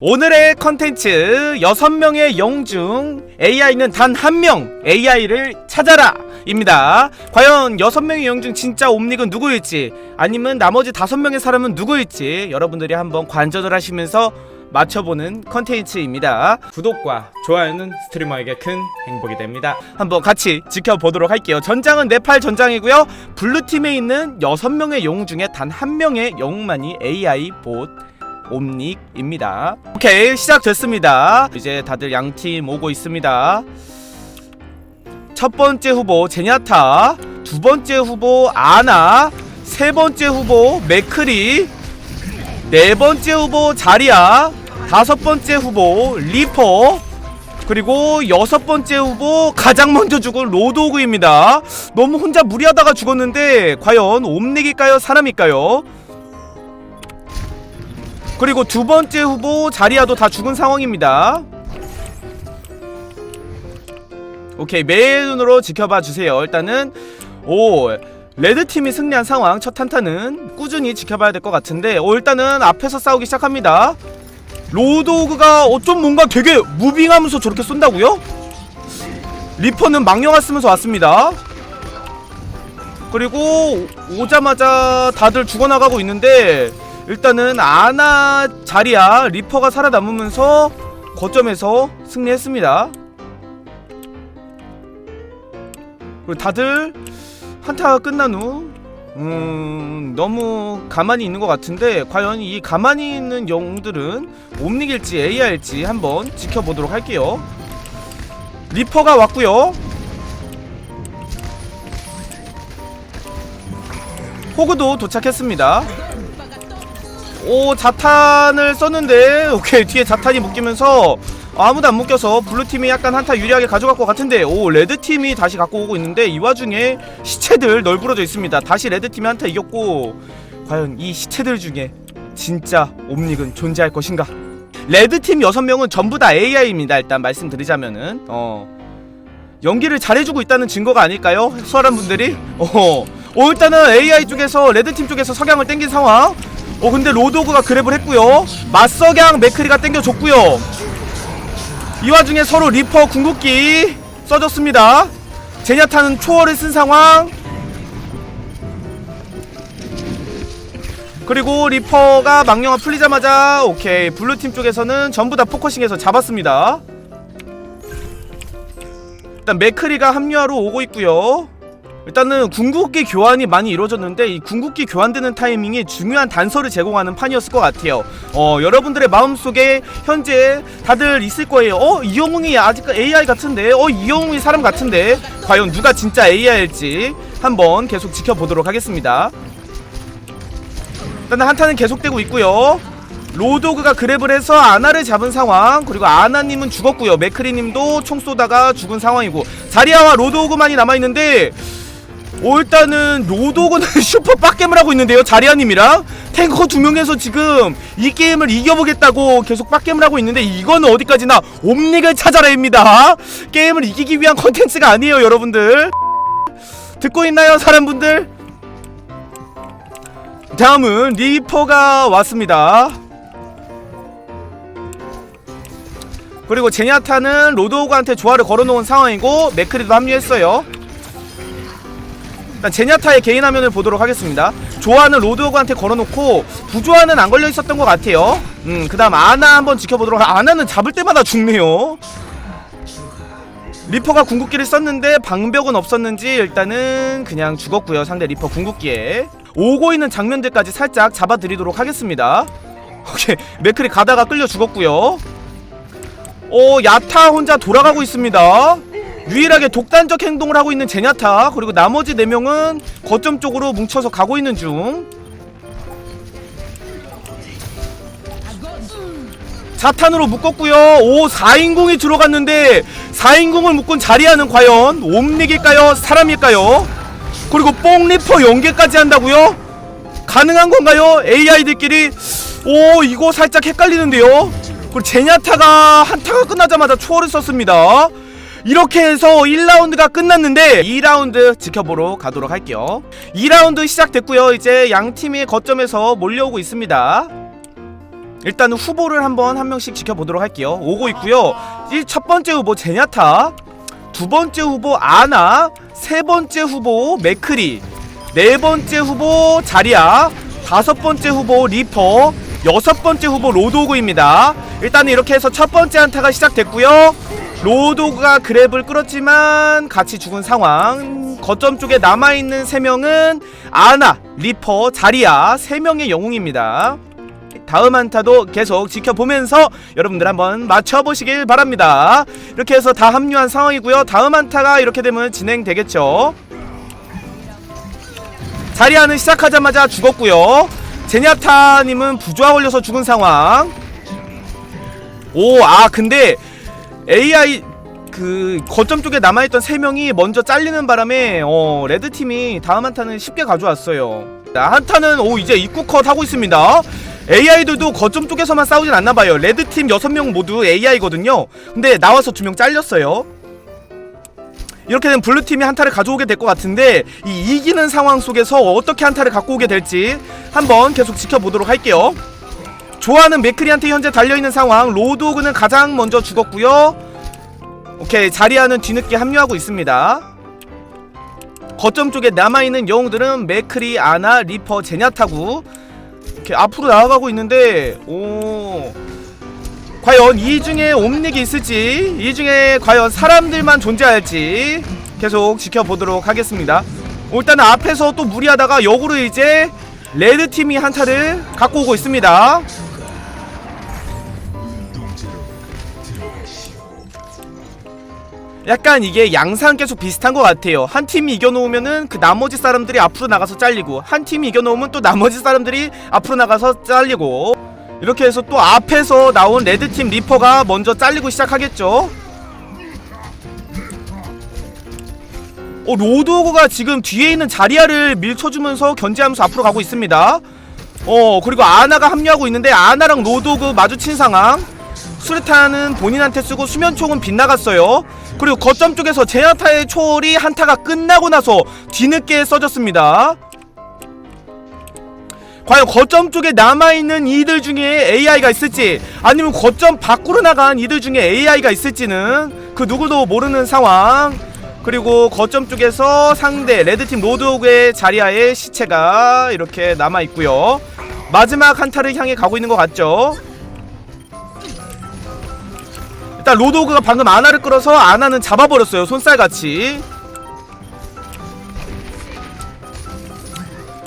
오늘의 컨텐츠 6명의 영중 AI는 단 한 명 AI를 찾아라 입니다. 과연 6명의 영중 진짜 옴닉은 누구일지 아니면 나머지 5명의 사람은 누구일지 여러분들이 한번 관전을 하시면서 맞춰보는 컨텐츠입니다. 구독과 좋아요는 스트리머에게 큰 행복이 됩니다. 한번 같이 지켜보도록 할게요. 전장은 네팔 전장이고요. 블루팀에 있는 6명의 영웅 중에 단 한 명의 영웅만이 AI 봇 옴닉입니다. 오케이 시작됐습니다. 이제 다들 양팀 오고 있습니다. 첫 번째 후보 제냐타, 두 번째 후보 아나, 세 번째 후보 맥크리, 네 번째 후보 자리야, 다섯 번째 후보 리퍼, 그리고 여섯 번째 후보 가장 먼저 죽은 로드오그입니다. 너무 혼자 무리하다가 죽었는데 과연 옴닉일까요? 사람일까요? 그리고 두 번째 후보 자리아도 다 죽은 상황입니다. 오케이 매의 눈으로 지켜봐 주세요. 일단은 오 레드 팀이 승리한 상황 첫 탄타는 꾸준히 지켜봐야 될 것 같은데 오 일단은 앞에서 싸우기 시작합니다. 로드오그가 어좀 뭔가 되게 무빙하면서 저렇게 쏜다고요? 리퍼는 망령아 쓰면서 왔습니다. 그리고 오자마자 다들 죽어나가고 있는데 일단은 아나 자리야 리퍼가 살아남으면서 거점에서 승리했습니다. 그리고 다들 한타가 끝난 후 음, 너무 가만히 있는 것 같은데 과연 이 가만히 있는 영웅들은 옴닉일지 AI일지 한번 지켜보도록 할게요. 리퍼가 왔고요. 호그도 도착했습니다. 오 자탄을 썼는데 오케이 뒤에 자탄이 묶이면서 아무도 안 묶여서 블루팀이 약간 한타 유리하게 가져갈 것 같은데 오 레드팀이 다시 갖고 오고 있는데 이 와중에 시체들 널브러져 있습니다. 다시 레드팀이 한타 이겼고 과연 이 시체들 중에 진짜 옴닉은 존재할 것인가? 레드팀 6명은 전부 다 AI입니다. 일단 말씀드리자면은 어 연기를 잘해주고 있다는 증거가 아닐까요? 수월한 분들이? 어, 어 일단은 AI 쪽에서 레드팀 쪽에서 석양을 땡긴 상황 어 근데 로드오그가 그랩을 했고요. 맞석양 맥크리가 땡겨줬고요. 이 와중에 서로 리퍼 궁극기 써줬습니다. 제냐타는 초월을 쓴 상황. 그리고 리퍼가 망령아 풀리자마자 오케이 블루팀 쪽에서는 전부 다 포커싱해서 잡았습니다. 일단 맥크리가 합류하러 오고 있고요 일단은 궁극기 교환이 많이 이루어졌는데 이 궁극기 교환되는 타이밍이 중요한 단서를 제공하는 판이었을 것 같아요. 어 여러분들의 마음속에 현재 다들 있을 거예요. 어 이 영웅이 아직 AI 같은데, 어 이 영웅이 사람 같은데, 과연 누가 진짜 AI일지 한번 계속 지켜보도록 하겠습니다. 일단 한타는 계속되고 있고요. 로도그가 그랩을 해서 아나를 잡은 상황 그리고 아나님은 죽었고요 맥크리님도 총 쏘다가 죽은 상황이고 자리아와 로도그만이 남아있는데 오 일단은 로도그는 슈퍼 빡겜을 하고 있는데요 자리아님이랑. 탱커 두 명에서 지금 이 게임을 이겨보겠다고 계속 빡겜을 하고 있는데 이거는 어디까지나 옴닉을 찾아라입니다. 게임을 이기기 위한 컨텐츠가 아니에요 여러분들. 듣고 있나요 사람분들? 다음은 리퍼가 왔습니다. 그리고 제냐타는 로드오그한테 조화를 걸어놓은 상황이고 맥크리도 합류했어요 일단 제냐타의 개인 화면을 보도록 하겠습니다. 조화는 로드오그한테 걸어놓고 부조화는 안 걸려 있었던 것 같아요. 음 그 다음 아나 한번 지켜보도록 하... 아나는 잡을 때마다 죽네요. 리퍼가 궁극기를 썼는데 방벽은 없었는지 일단은 그냥 죽었고요 상대 리퍼 궁극기에. 오고 있는 장면들까지 살짝 잡아드리도록 하겠습니다. 오케이 맥크리 가다가 끌려 죽었고요. 어 야타 혼자 돌아가고 있습니다 유일하게 독단적 행동을 하고 있는 제냐타 그리고 나머지 4명은 거점 쪽으로 뭉쳐서 가고 있는 중. 자탄으로 묶었고요. 오 4인궁이 들어갔는데 4인궁을 묶은 자리하는 과연 옴닉일까요? 사람일까요? 그리고 뽕리퍼 연계까지 한다고요? 가능한 건가요? AI들끼리? 오 이거 살짝 헷갈리는데요? 그리고 제냐타가 한타가 끝나자마자 초월을 썼습니다 이렇게 해서 1라운드가 끝났는데 2라운드 지켜보러 가도록 할게요 2라운드 시작됐고요 이제 양 팀이 거점에서 몰려오고 있습니다 일단은 후보를 한번 한 명씩 지켜보도록 할게요. 오고 있고요. 이 첫 번째 후보 제냐타, 두 번째 후보 아나, 세 번째 후보 맥크리, 네 번째 후보 자리야, 다섯 번째 후보 리퍼, 여섯 번째 후보 로도그입니다. 일단은 이렇게 해서 첫 번째 한타가 시작됐고요. 로도그가 그랩을 끌었지만 같이 죽은 상황. 거점 쪽에 남아있는 세 명은 아나, 리퍼, 자리야 세 명의 영웅입니다. 다음 한타도 계속 지켜보면서 여러분들 한번 맞춰보시길 바랍니다. 이렇게 해서 다 합류한 상황이고요. 다음 한타가 이렇게 되면 진행되겠죠. 자리아는 시작하자마자 죽었고요. 제냐타님은 부조화 걸려서 죽은 상황. 오, 아 근데 AI 그 거점 쪽에 남아있던 세 명이 먼저 잘리는 바람에 어 레드 팀이 다음 한타는 쉽게 가져왔어요. 자, 한타는 오 이제 입구 컷 하고 있습니다. AI들도 거점 쪽에서만 싸우진 않나봐요. 레드 팀 6명 모두 AI거든요. 근데 나와서 두명 잘렸어요. 이렇게 되면 블루 팀이 한타를 가져오게 될 것 같은데 이 이기는 상황 속에서 어떻게 한타를 갖고 오게 될지 한번 계속 지켜보도록 할게요. 좋아하는 맥크리한테 현재 달려있는 상황. 로드오그는 가장 먼저 죽었고요. 오케이 자리아는 뒤늦게 합류하고 있습니다. 거점 쪽에 남아있는 영웅들은 맥크리, 아나, 리퍼, 제냐타구. 이렇게 앞으로 나아가고 있는데 오. 과연 이 중에 옴닉이 있을지 이 중에 과연 사람들만 존재할지 계속 지켜보도록 하겠습니다. 어, 일단은 앞에서 또 무리하다가 역으로 이제 레드팀이 한타를 갖고 오고 있습니다 약간 이게 양상 계속 비슷한 것 같아요. 한 팀이 이겨놓으면은 그 나머지 사람들이 앞으로 나가서 잘리고 한 팀이 이겨놓으면 또 나머지 사람들이 앞으로 나가서 잘리고 이렇게 해서 또 앞에서 나온 레드팀 리퍼가 먼저 잘리고 시작하겠죠. 어 로드오그가 지금 뒤에 있는 자리아를 밀쳐주면서 견제하면서 앞으로 가고 있습니다. 어 그리고 아나가 합류하고 있는데 아나랑 로드오그 마주친 상황. 수류탄은 본인한테 쓰고 수면총은 빗나갔어요. 그리고 거점 쪽에서 제야타의 초월이 한타가 끝나고 나서 뒤늦게 써졌습니다. 과연 거점 쪽에 남아있는 이들 중에 AI가 있을지 아니면 거점 밖으로 나간 이들 중에 AI가 있을지는 그 누구도 모르는 상황 그리고 거점 쪽에서 상대 레드팀 로드오그의 자리아의 시체가 이렇게 남아있고요 마지막 한타를 향해 가고 있는 것 같죠 일단 로드오그가 방금 아나를 끌어서 아나는 잡아버렸어요 손살같이.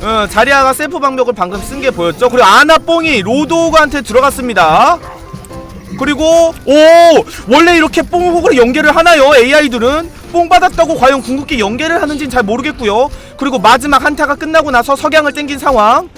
어, 자리아가 셀프 방벽을 방금 쓴 게 보였죠? 그리고 아나 뽕이 로드오그한테 들어갔습니다. 그리고 오! 원래 이렇게 뽕호그를 연계를 하나요 AI들은? 뽕 받았다고 과연 궁극기 연계를 하는지는 잘 모르겠고요. 그리고 마지막 한타가 끝나고 나서 석양을 땡긴 상황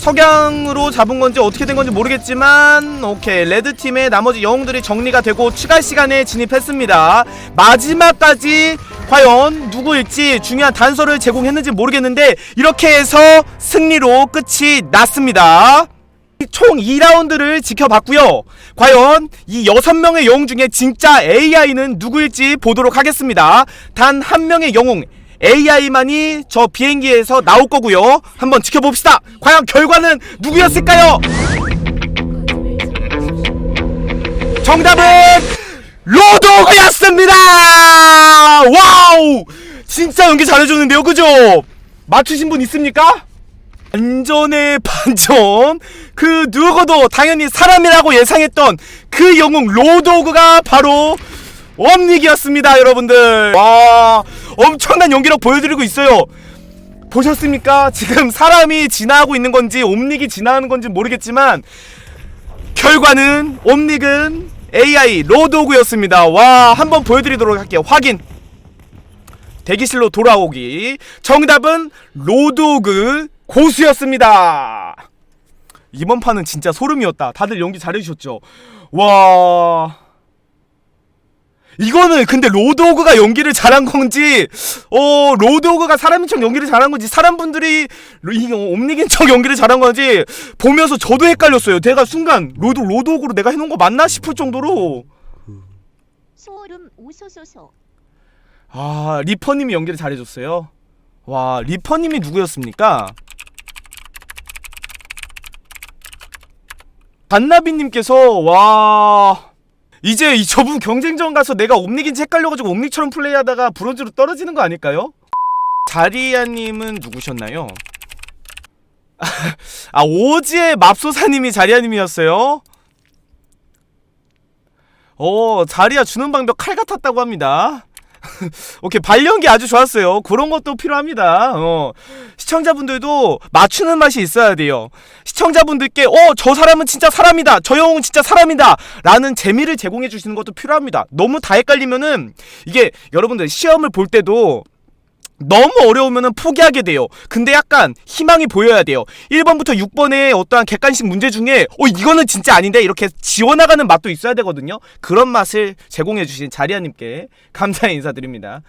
석양으로 잡은 건지 어떻게 된 건지 모르겠지만 오케이. 레드팀의 나머지 영웅들이 정리가 되고 추가 시간에 진입했습니다. 마지막까지 과연 누구일지 중요한 단서를 제공했는지 모르겠는데 이렇게 해서 승리로 끝이 났습니다. 총 2라운드를 지켜봤고요. 과연 이 6명의 영웅 중에 진짜 AI는 누구일지 보도록 하겠습니다. 단 한 명의 영웅 AI만이 저 비행기에서 나올 거고요. 한번 지켜봅시다. 과연 결과는 누구였을까요? 정답은 로도그였습니다. 와우! 진짜 연기 잘해줬는데요, 그죠? 맞추신 분 있습니까? 반전의 반전. 그 누구도 당연히 사람이라고 예상했던 그 영웅 로도그가 바로 원닉이었습니다, 여러분들. 와, 엄청난 연기력 보여드리고 있어요. 보셨습니까? 지금 사람이 지나가고 있는 건지 옴닉이 지나가는 건지 모르겠지만 결과는 옴닉은 AI 로드오그였습니다. 와, 한번 보여드리도록 할게요. 확인. 대기실로 돌아오기. 정답은 로드오그 고수였습니다. 이번 판은 진짜 소름이었다. 다들 연기 잘해주셨죠? 와. 이거는 근데 로드오그가 연기를 잘한 건지 어 로드오그가 사람인 척 연기를 잘한 건지 사람분들이 이 옴닉인 척 연기를 잘한 건지 보면서 저도 헷갈렸어요. 내가 순간 로드 로드오그로 내가 해놓은 거 맞나 싶을 정도로 소름 우소소소 아 리퍼님이 연기를 잘해줬어요. 와 리퍼님이 누구였습니까? 반나비님께서 와 이제 이 저분 경쟁전 가서 내가 옴닉인지 헷갈려가지고 옴닉처럼 플레이하다가 브론즈로 떨어지는 거 아닐까요? 자리아님은 누구셨나요? 아 오지의 맙소사님이 자리아님이었어요. 어 자리아 주는 방법 칼 같았다고 합니다. 오케이 발연기 아주 좋았어요. 그런 것도 필요합니다. 어 시청자분들도 맞추는 맛이 있어야 돼요. 시청자분들께 어 저 사람은 진짜 사람이다. 저 영웅은 진짜 사람이다. 라는 재미를 제공해 주시는 것도 필요합니다. 너무 다 헷갈리면은 이게 여러분들 시험을 볼 때도 너무 어려우면은 포기하게 돼요. 근데 약간 희망이 보여야 돼요. 1번부터 6번의 어떠한 객관식 문제 중에 어 이거는 진짜 아닌데 이렇게 지워나가는 맛도 있어야 되거든요. 그런 맛을 제공해 주신 자리아님께 감사의 인사드립니다.